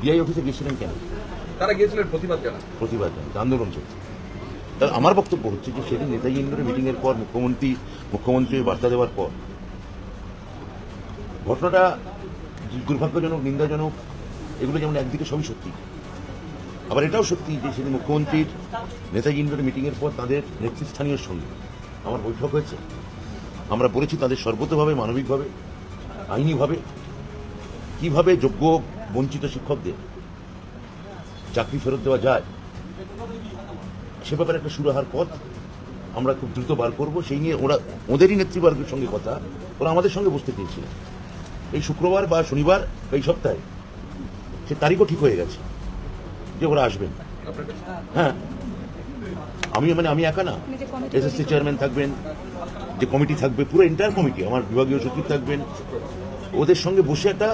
DI অফিসে গেছিলেন কেন? তারা গিয়েছিলেন প্রতিবাদ জানান প্রতিবাদ আন্দোলন চলছে। তার আমার বক্তব্য হচ্ছে যে সেদিন নেতাজি ইন্দ্রের মিটিং এর পর মুখ্যমন্ত্রী মুখ্যমন্ত্রীর বার্তা দেওয়ার পর ঘটনাটা দুর্ভাগ্যজনক নিন্দাজনক এগুলো যেমন একদিকে সবই সত্যি। আবার এটাও সত্যি যে সেদিন মুখ্যমন্ত্রীর নেতাজি ইন্দ্রের মিটিং এর পর তাদের নেতৃস্থানীয় সঙ্গে আমার বৈঠক হয়েছে। আমরা বলেছি তাদের সর্বতভাবে মানবিকভাবে আইনিভাবে কীভাবে যোগ্য বঞ্চিত শিক্ষকদের চাকরি ফেরত দেওয়া যায় সে ব্যাপারে একটা সুরাহার পথ আমরা খুব দ্রুত বার করব। সেই নিয়ে ওরা ওদেরই নেতৃবর্গের সঙ্গে কথা ওরা আমাদের সঙ্গে বসতে চেয়েছিল। এই শুক্রবার বা শনিবার বা এই সপ্তাহে সে তারিখও ঠিক হয়ে গেছে যে ওরা আসবেন। হ্যাঁ। আমি মানে আমি একা না। এসএসসি চেয়ারম্যান থাকবেন যে কমিটি থাকবে পুরো এন্টায়ার কমিটি আমার বিভাগীয় সচিব থাকবেন। ওদের সঙ্গে বসে একটা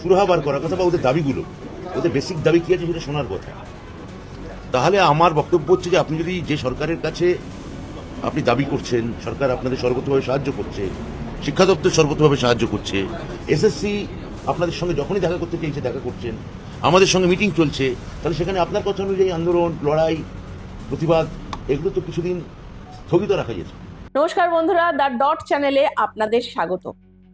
সুরাহা বার করার কথা বা ওদের দাবিগুলো? ওদের বেসিক দাবি কী আছে সেটা শোনার কথা। তাহলে আমার বক্তব্য হচ্ছে যে আপনি যদি যে সরকারের কাছে আপনি দাবি করছেন, সরকার আপনাদের সর্বতভাবে সাহায্য করছে, শিক্ষা দপ্তর সর্বতভাবে সাহায্য করছে এসএসসি আপনাদের সঙ্গে যখনই দেখা করতে চাইছে দেখা করছেন, আমাদের সঙ্গে মিটিং চলছে, তাহলে সেখানে আপনার কথা অনুযায়ী আন্দোলন, লড়াই, প্রতিবাদ, এগুলো তো কিছুদিন স্থগিত রাখা যেত। নমস্কার বন্ধুরা, দ্য ডট চ্যানেলে আপনাদের স্বাগত।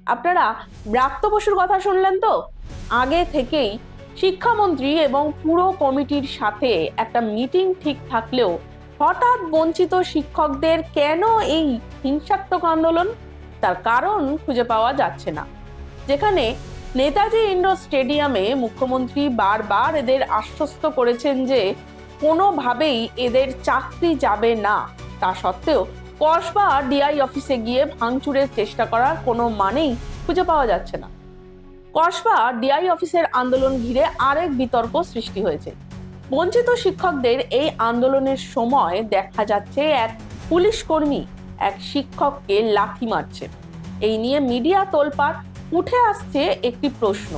আপনারা ব্রাত্য বসুর কথা শুনলেন তো? আগে থেকেই শিক্ষামন্ত্রী এবং পুরো কমিটির সাথে একটা মিটিং ঠিক থাকলেও হঠাৎ বঞ্চিত শিক্ষকদের কেন এই হিংসাত্মক আন্দোলন? তার কারণ খুঁজে পাওয়া যাচ্ছে না। যেখানে নেতাজি ইন্ডোর স্টেডিয়ামে মুখ্যমন্ত্রী বারবার এদের আশ্বস্ত করেছেন যে কোনোভাবেই এদের চাকরি যাবে না। তা সত্ত্বেও কসবা ডিআই অফিসে গিয়ে ভাঙচুরের চেষ্টা করার কোনো মানেই খুঁজে পাওয়া যাচ্ছে না। কসবা ডিআই অফিসের আন্দোলন ঘিরে আরেক বিতর্ক সৃষ্টি হয়েছে। বঞ্চিত শিক্ষকদের এই আন্দোলনের সময় দেখা যাচ্ছে এক পুলিশ কর্মী এক শিক্ষককে লাথি মারছে। এই নিয়ে মিডিয়া তোলপাড় উঠে আসছে একটি প্রশ্ন,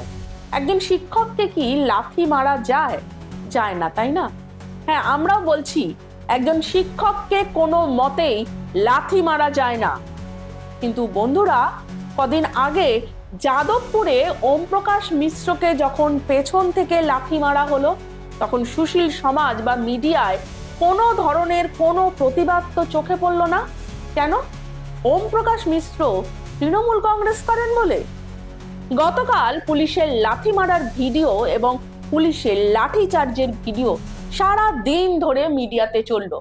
একজন শিক্ষককে কি লাথি মারা যায়? যায় না, তাই না? হ্যাঁ আমরাও বলছি একজন শিক্ষককে কোনো মতেই লাথি মারা যায় না। কিন্তু বন্ধুরা, কদিন আগে যাদবপুরে ওম প্রকাশ মিশ্রকে যখন পেছন থেকে লাথি মারা হলো, তখন সুশীল সমাজ বা মিডিয়ায় কোনো ধরনের কোনো প্রতিবাদ তো চোখে পড়ল না? কেন? ওম প্রকাশ মিশ্র তৃণমূল কংগ্রেস করেন বলে? গতকাল পুলিশের লাথি মারার ভিডিও এবং পুলিশের লাঠি চার্জের ভিডিও সারা দিন ধরে মিডিয়াতে চলল।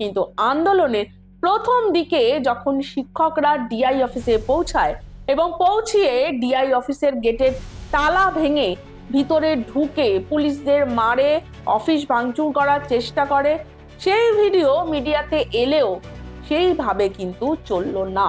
কিন্তু আন্দোলনের প্রথম দিকে যখন শিক্ষকরা ডিআই অফিসে পৌঁছায় এবং পৌঁছিয়ে ডিআই অফিসের গেটের তালা ভেঙে ভিতরে ঢুকে পুলিশদের মারে অফিস ভাঙচুর করার চেষ্টা করে, সেই ভিডিও মিডিয়াতে এলেও সেইভাবে কিন্তু চলল না।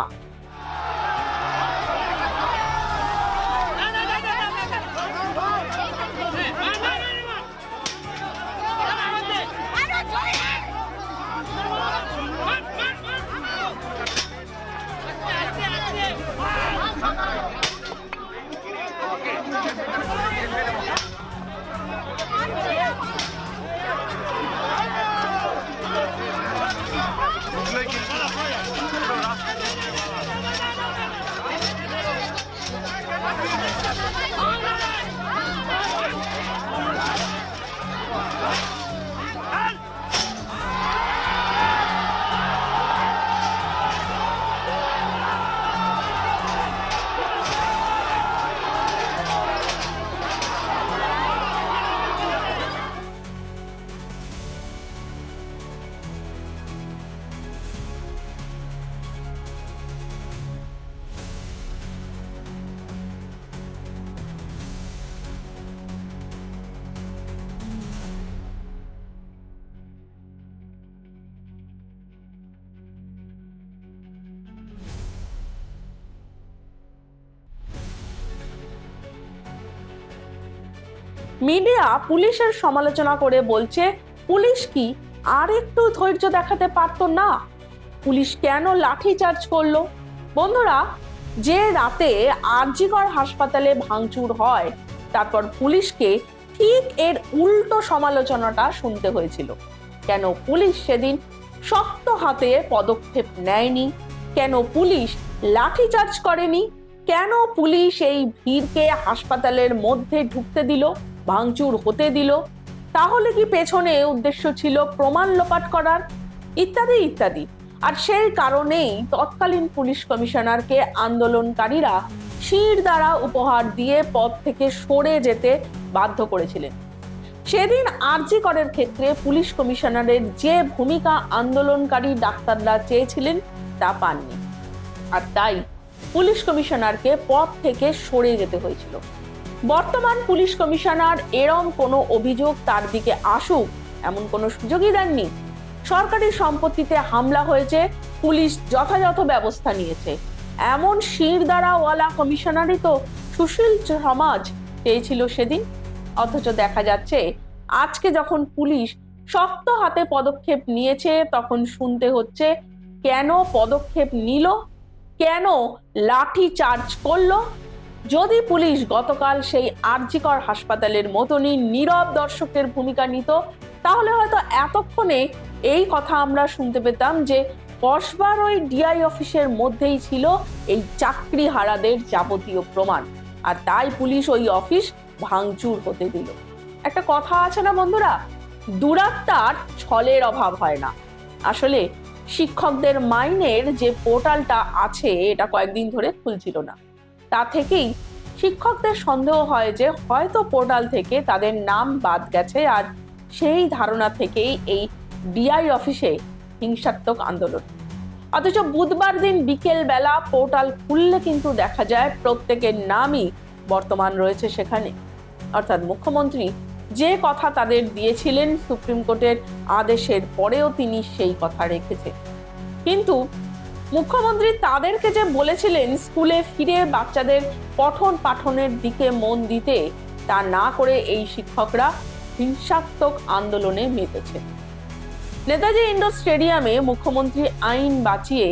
মিডিয়া পুলিশের সমালোচনা করে বলছে, পুলিশ কি আর একটু ধৈর্য দেখাতে পারতো না? পুলিশ কেন লাঠি চার্জ করল? বন্ধুরা, যে রাতে আরজিকর হাসপাতালে ভাঙচুর হয়, তারপর পুলিশকে ঠিক এর উল্টো সমালোচনাটা শুনতে হয়েছিল। কেন পুলিশ সেদিন শক্ত হাতে পদক্ষেপ নেয়নি? কেন পুলিশ লাঠি চার্জ করেনি? কেন পুলিশ এই ভিড়কে হাসপাতালের মধ্যে ঢুকতে দিল? ভাঙচুর হতে দিল। তাহলে কি পেছনে উদ্দেশ্য ছিল প্রমাণ লোপাট করার? ইত্যাদি ইত্যাদি। আর সেই কারণেই তৎকালীন পুলিশ কমিশনারকে আন্দোলনকারীরা শির দ্বারা উপহার দিয়ে পদ থেকে সরে যেতে বাধ্য করেছিলেন। সেদিন আরজি করের ক্ষেত্রে পুলিশ কমিশনারের যে ভূমিকা আন্দোলনকারী ডাক্তাররা চেয়েছিলেন, তা পাননি। আর তাই পুলিশ কমিশনারকে পদ থেকে সরে যেতে হয়েছিল। বর্তমান পুলিশ কমিশনার এরম কোনো অভিযোগ তার দিকে আসুক, এমন কোনো সুযোগই দেননি। সরকারি সম্পত্তিতে হামলা হয়েছে, পুলিশ যথাযথ ব্যবস্থা নিয়েছে। এমন শির দ্বারাওয়ালা কমিশনারই তো সুশীল সমাজ চেয়েছিল সেদিন। অথচ দেখা যাচ্ছে, আজকে যখন পুলিশ শক্ত হাতে পদক্ষেপ নিয়েছে, তখন শুনতে হচ্ছে, কেন পদক্ষেপ নিল? কেন লাঠি চার্জ করল? যদি পুলিশ গতকাল সেই আরজিকর হাসপাতালের মতনই নীরব দর্শকের ভূমিকা নিত, তাহলে হয়তো এতক্ষণে এই কথা আমরা শুনতে পেতাম যে কসবার ওই ডিআই অফিসের মধ্যেই ছিল এই চাকরি হারাদের যাবতীয় প্রমাণ। আর তাই পুলিশ ওই অফিস ভাঙচুর হতে দিল। একটা কথা আছে না বন্ধুরা? দুরাত্মার ছলের অভাব হয় না। আসলে শিক্ষকদের মাইনের যে পোর্টালটা আছে, এটা কয়েকদিন ধরে খুলছিল না। তা থেকেই শিক্ষকদের সন্দেহ হয় যে হয়তো পোর্টাল থেকে তাদের নাম বাদ গেছে আর সেই ধারণা থেকেই এই ডিআই অফিসে হিংসাত্মক আন্দোলন। অথচ বুধবার দিন বিকেল বেলা পোর্টাল খুললে কিন্তু দেখা যায় প্রত্যেকের নামই বর্তমান রয়েছে সেখানে। অর্থাৎ মুখ্যমন্ত্রী যে কথা তাদের দিয়েছিলেন, সুপ্রিম কোর্টের আদেশের পরেও তিনি সেই কথা রেখেছেন। কিন্তু মুখ্যমন্ত্রী তাদেরকে যে বলেছিলেন স্কুলে ফিরে বাচ্চাদের পঠন পাঠনের দিকে মন দিতে, তা না করে এই শিক্ষকরা হিংসাত্মক আন্দোলনে মেতেছে। নেতাজি ইন্ডোর স্টেডিয়ামে মুখ্যমন্ত্রী আইন বাঁচিয়ে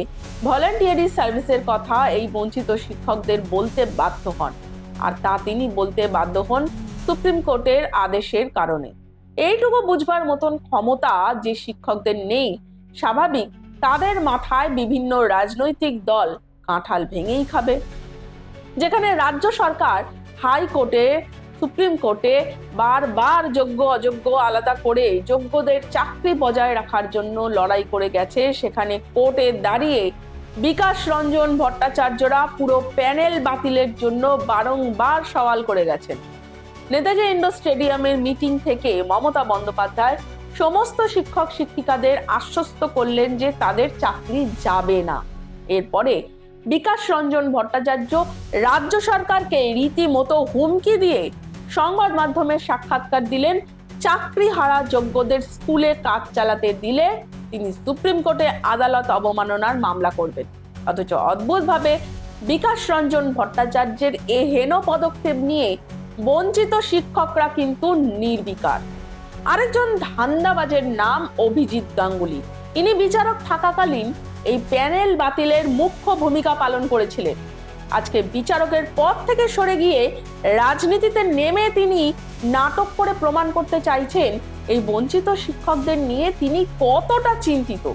ভলান্টিয়ারি সার্ভিসের কথা এই বঞ্চিত শিক্ষকদের বলতে বাধ্য হন। আর তা তিনি বলতে বাধ্য হন সুপ্রিম কোর্টের আদেশের কারণে। এইটুকু বুঝবার মতন ক্ষমতা যে শিক্ষকদের নেই, স্বাভাবিক তাদের মাথায় বিভিন্ন রাজনৈতিক দল কাঁঠাল ভেঙেই খাবে। যেখানে রাজ্য সরকার হাইকোর্টে, সুপ্রিম কোর্টে বারবার যোগ্য, অযোগ্য আলাদা করে যোগ্যদের চাকরি বজায় রাখার জন্য লড়াই করে গেছে। সেখানে কোর্টে দাঁড়িয়ে বিকাশ রঞ্জন ভট্টাচার্যরা পুরো প্যানেল বাতিলের জন্য বারংবার সওয়াল করে গেছেন। নেতাজি ইন্ডোর স্টেডিয়ামের মিটিং থেকে মমতা বন্দ্যোপাধ্যায় সমস্ত শিক্ষক শিক্ষিকাদের আশ্বস্ত করলেন যে তাদের চাকরি যাবে না। এরপরে বিকাশ রঞ্জন ভট্টাচার্য রাজ্য সরকারকে রীতিমতো হুমকি দিয়ে সংবাদ মাধ্যমে সাক্ষাৎকার দিলেন। চাকরি হারা যোগ্যদের স্কুলে কাজ চালাতে দিলে তিনি সুপ্রিম কোর্টে আদালত অবমাননার মামলা করবেন। অথচ অদ্ভুতভাবে বিকাশ রঞ্জন ভট্টাচার্যের এ হেন পদক্ষেপ নিয়ে বঞ্চিত শিক্ষকরা কিন্তু নির্বিকার। আরেকজন ধান্দাবাজের নাম অভিজিৎ গাঙ্গুলি। ইনি বিচারক থাকাকালীন এই প্যানেল বাতিলের মুখ্য ভূমিকা পালন করেছিলেন। আজকে বিচারকের পদ থেকে সরে গিয়ে রাজনীতিতে নেমে তিনি নাটক করে প্রমাণ করতে চাইছেন এই বঞ্চিত শিক্ষকদের নিয়ে তিনি কতটা চিন্তিত।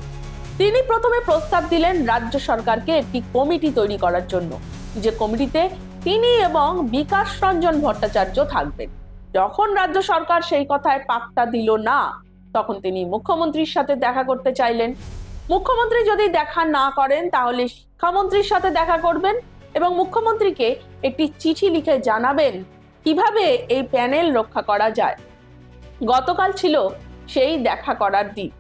তিনি প্রথমে প্রস্তাব দিলেন রাজ্য সরকারকে একটি কমিটি তৈরি করার জন্য। যে কমিটিতে তিনি এবং বিকাশ রঞ্জন ভট্টাচার্য থাকবেন। যখন রাজ্য সরকার সেই কথায় পাত্তা দিল না, তখন তিনি মুখ্যমন্ত্রীর সাথে দেখা করতে চাইলেন। মুখ্যমন্ত্রী যদি দেখা না করেন, তাহলে শিক্ষামন্ত্রীর সাথে দেখা করবেন এবং মুখ্যমন্ত্রীকে একটি চিঠি লিখে জানাবেন কীভাবে এই প্যানেল রক্ষা করা যায়। গতকাল ছিল সেই দেখা করার দিন।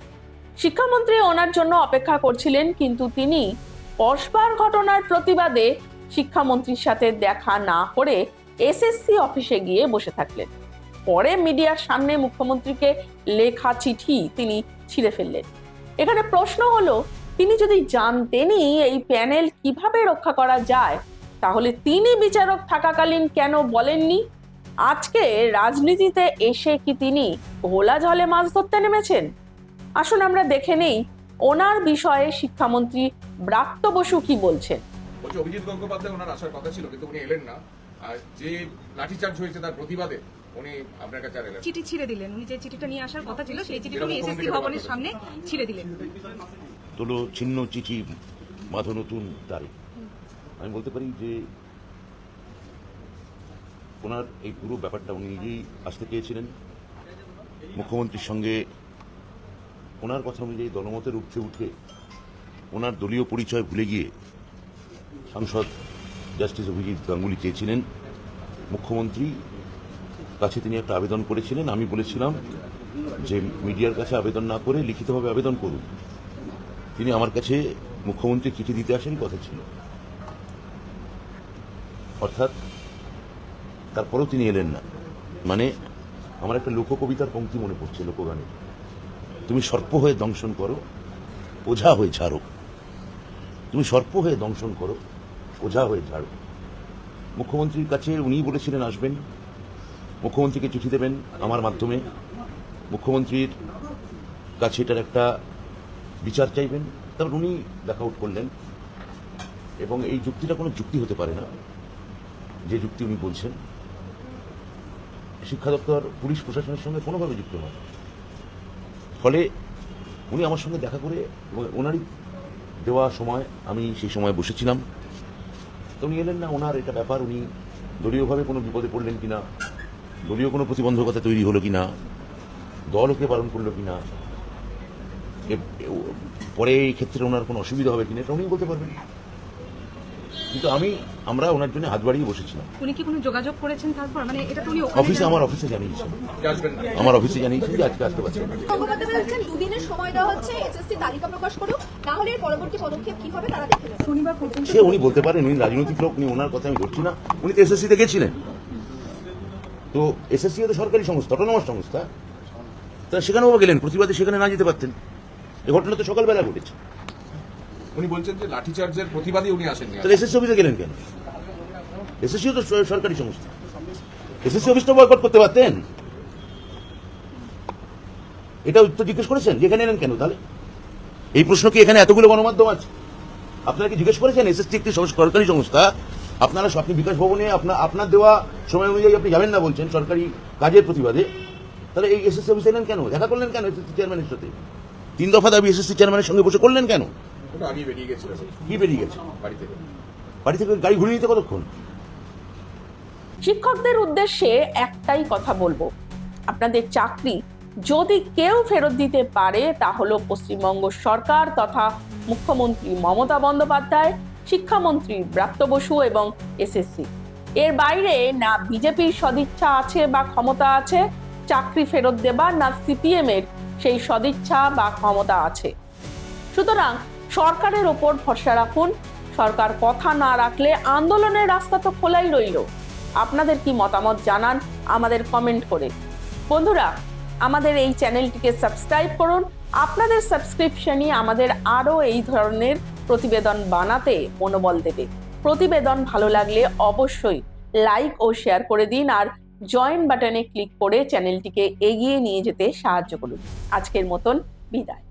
শিক্ষামন্ত্রী ওনার জন্য অপেক্ষা করছিলেন, কিন্তু তিনি পরস্পর ঘটনার প্রতিবাদে শিক্ষামন্ত্রীর সাথে দেখা না করে এসএসসি অফিসে গিয়ে বসে থাকলেন। পরে মিডিয়ার সামনে মুখ্যমন্ত্রীকে লেখা চিঠি তিনি ছিঁড়ে ফেললেন। এখানে প্রশ্ন হলো, তিনি যদি জানতেনই এই প্যানেল কীভাবে রক্ষা করা যায়, তাহলে তিনি বিচারক থাকাকালীন কেন বলেননি? আজকে রাজনীতিতে এসে কি তিনি ঘোলা জলে মাছ ধরতে নেমেছেন? আসুন আমরা দেখে নেই, ওনার বিষয়ে শিক্ষামন্ত্রী ব্রাত্য বসু কি বলছেন? অভিজিৎ গঙ্গোপাধ্যায় ওনার আসার কথা ছিল, কিন্তু উনি এলেন না। যে লাঠিচার্জ হয়েছে তার প্রতিবাদে উনি আপনার কাছে আর এলেন চিঠি ছিঁড়ে দিলেন। উনি যে চিঠিটা নিয়ে আসার কথা ছিল সেই চিঠিটা উনি এসএসসি ভবনের সামনে ছিঁড়ে দিলেন। তোলো ছিন্ন চিঠি বাঁধো নতুন তারিখ। আমি বলতে পারি যে ওনার এই পুরো ব্যাপারটা উনি নিজেই আসতে চেয়েছিলেন মুখ্যমন্ত্রীর সঙ্গে ওনার কথা অনুযায়ী দলমতের উঠে উঠে ওনার দলীয় পরিচয় ভুলে গিয়ে সাংসদ জাস্টিস অভিজিৎ গাঙ্গুলি চেয়েছিলেন। মুখ্যমন্ত্রী কাছে তিনি একটা আবেদন করেছিলেন। আমি বলেছিলাম যে মিডিয়ার কাছে আবেদন না করে লিখিতভাবে আবেদন করুন। তিনি আমার কাছে মুখ্যমন্ত্রী চিঠি দিতে আসেন কথা ছিল। অর্থাৎ তারপরেও তিনি এলেন না। মানে আমার একটা লোককবিতার পঙ্ক্তি মনে পড়ছে লোকগানের। তুমি সর্প হয়ে দংশন করো, ওঝা হয়ে ছাড়ো তুমি সর্প হয়ে দংশন করো, ওঝা হয়ে ছাড়ো মুখ্যমন্ত্রীর কাছে উনিই বলেছিলেন, আসবেন। মুখ্যমন্ত্রীকে চিঠি দেবেন আমার মাধ্যমে। মুখ্যমন্ত্রীর কাছে এটার একটা বিচার চাইবেন। তারপর উনি দেখা আউট করলেন। এবং এই যুক্তিটা কোনো যুক্তি হতে পারে না, যে যুক্তি উনি বলছেন। শিক্ষা দপ্তর, পুলিশ, প্রশাসনের সঙ্গে কোনোভাবে যুক্ত নয়। ফলে উনি আমার সঙ্গে দেখা করে ওনারই দেওয়া সময়, আমি সেই সময় বসেছিলাম। তো উনি এলেন না, ওনার এটা ব্যাপার, উনি দলীয়ভাবে কোনো বিপদে পড়লেন কিনা দলীয় কোনো প্রতিবন্ধকতা তৈরি হলো কিনা? দল ওকে পালন করল কিনা? এ- এ- পরে এই ক্ষেত্রে ওনার কোনো অসুবিধা হবে কিনা? এটা উনি বলতে পারবেন। কিন্তু আমি আমরা ওনার জন্য হাত বাড়িয়ে বসেছিলাম। উনি কি কোনো যোগাযোগ করেছেন তারপর? মানে এটা তো উনি অফিসে আমার অফিসে জানিয়েছেন। না। আমার অফিসে জানিয়েছেন যে আজকে আসতে পারছেন না। বলছেন দুদিনের সময় দেওয়া হচ্ছে এসএসসি তালিকা প্রকাশ করুক না হলে এর পরবর্তী পদক্ষেপ কি হবে তারা দেখে শনিবার পর্যন্ত সে উনি বলতে পারেন উনি রাজনৈতিক লোক উনি ওনার কথা আমি ধরছি না। উনি তো এসএসসিতে গেছিলেন। তো এসএসসি তো সরকারি সংস্থা অটোনমাস সংস্থা। তা সেখানেও গেলেন প্রতিবাদে সেখানে না যেতে পারতেন। এই ঘটনা তো সকালবেলা ঘটেছে। উনি বলছেন যে লাঠিচার্জের প্রতিবাদী উনি আসেননি। তাহলে এসএসসি অফিসে গেলেন কেন? এসএসসিও তো সরকারি সংস্থা। এসএসসি অফিসটা বয়কট করতে পারতেন? এটা উত্তর জিজ্ঞেস করেছেন? যেখানে এলেন কেন তাহলে? এই প্রশ্ন কি এখানে এতগুলো গণমাধ্যম আছে? আপনারা কি জিজ্ঞেস করেছেন? এসএসসি একটি সরকারি সংস্থা আপনারা আপনি বিকাশ ভবনে আপনার আপনার দেওয়া সময় অনুযায়ী আপনি যাবেন না বলছেন সরকারি কাজের প্রতিবাদে তাহলে এই এসএসসি অফিসে এলেন কেন? দেখা করলেন কেন এসএসসি চেয়ারম্যানের সাথে? তিন দফা দাবি এসএসসি চেয়ারম্যানের সঙ্গে বসে করলেন কেন? আগে বেরিয়ে গেছিল। কি বেরিয়ে গেছে? বাড়ি থেকে। বাড়ি থেকে গাড়ি ঘুরিয়ে নিতে কতক্ষণ? শিক্ষকদের উদ্দেশ্যে একটাই কথা বলব। আপনাদের চাকরি যদি কেউ ফেরত দিতে পারে তা হলো পশ্চিমবঙ্গ সরকার তথা মুখ্যমন্ত্রী মমতা বন্দ্যোপাধ্যায়। শিক্ষামন্ত্রী ব্রাত্য বসু এবং এসএসসি। এর বাইরে না বিজেপির সদিচ্ছা আছে বা ক্ষমতা আছে, চাকরি ফেরত দেবার না সিপিএম এর সেই সদিচ্ছা বা ক্ষমতা আছে। সুতরাং সরকারের ওপর ভরসা রাখুন, সরকার কথা না রাখলে আন্দোলনের রাস্তা তো খোলাই রইল। আপনাদের কি মতামত জানান আমাদের কমেন্ট করে। বন্ধুরা, আমাদের এই চ্যানেলটিকে সাবস্ক্রাইব করুন, আপনাদের সাবস্ক্রিপশনই আমাদের আরও এই ধরনের প্রতিবেদন বানাতে মনোবল দেবে। প্রতিবেদন ভালো লাগলে অবশ্যই লাইক ও শেয়ার করে দিন আর জয়েন বাটনে ক্লিক করে চ্যানেলটিকে এগিয়ে নিয়ে যেতে সাহায্য করুন। আজকের মতন বিদায়।